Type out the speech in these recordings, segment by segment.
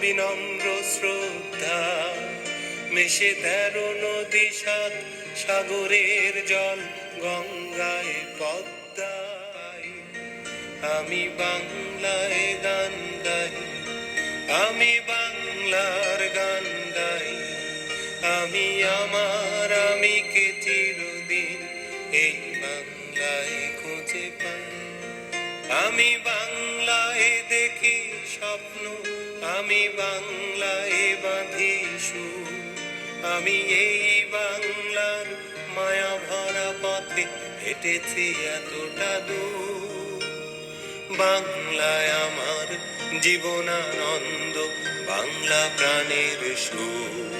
বিনম্র শ্রদ্ধা, মিশে তেরো নদী সাত সাগরের জল গঙ্গায় পদ্মায়। আমি বাংলায় গান গাই, আমি বাংলার গান গাই। আমি আমার, আমি কে চিরদিন এই বাংলায় খুঁজে পাই। আমি বাংলায় দেখি স্বপ্ন আমি বাংলায় বাঁধি সুর। আমি এই বাংলার মায়া ভরা পথে হেঁটেছি এতটা দূর। বাংলায় আমার জীবনানন্দ, বাংলা প্রাণের সুখ।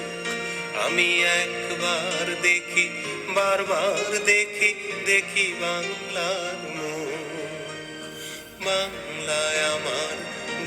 আমি একবার দেখি, বারবার দেখি দেখি বাংলার মুখ। আমার